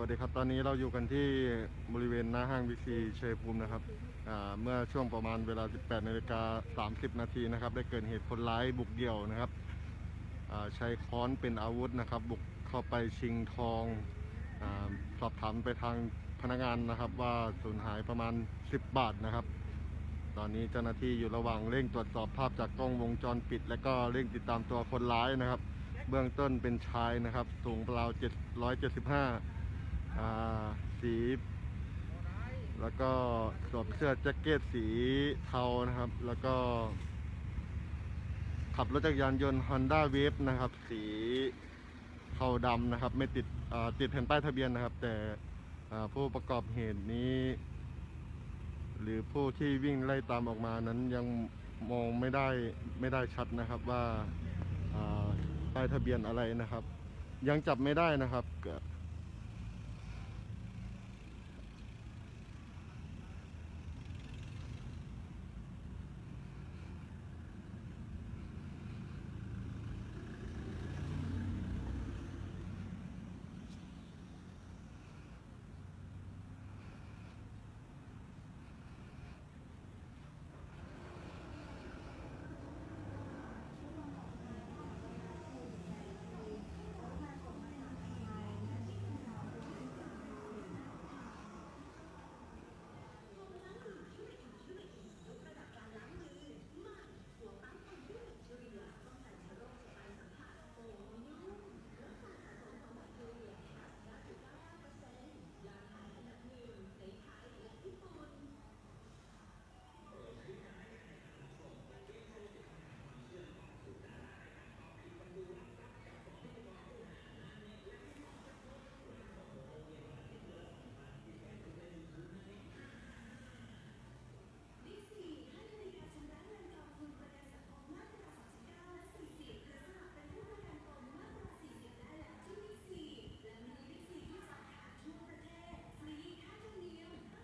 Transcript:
วัสดีครับ ตอนนี้เราอยู่กันที่บริเวณหน้าห้างบิ๊กซีเชยภูมินะครับเมื่อช่วงประมาณเวลา 18นาฬิกา30 นาทีนะครับ ได้เกิดเหตุคนร้ายบุกเดี่ยวนะครับใช้ค้อนเป็นอาวุธนะครับ บุกเข้าไปชิงทองอสอบถามไปทางพนักงานนะครับ ว่าสูญหายประมาณ 10 บาทนะครับ ตอนนี้เจ้าหน้าที่อยู่ระหว่างเร่งตรวจสอบภาพจากกล้องวงจรปิด และก็เร่งติดตามตัวคนร้ายนะครับ เบื้องต้นเป็นชายนะครับ สูงราว775อ่า สีแล้วก็สวมเสื้อแจ็คเก็ตสีเทานะครับ แล้วก็ ขับรถจักรยานยนต์ Honda Wave นะครับ สีเทาดำนะครับ ไม่ติดติดแผ่นป้ายทะเบียนนะครับ แต่ผู้ประกอบเหตุนี้ หรือผู้ที่วิ่งไล่ตามออกมานั้นยังมองไม่ได้ไม่ได้ชัดนะครับว่าป้ายทะเบียนอะไรนะครับ ยังจับไม่ได้นะครับ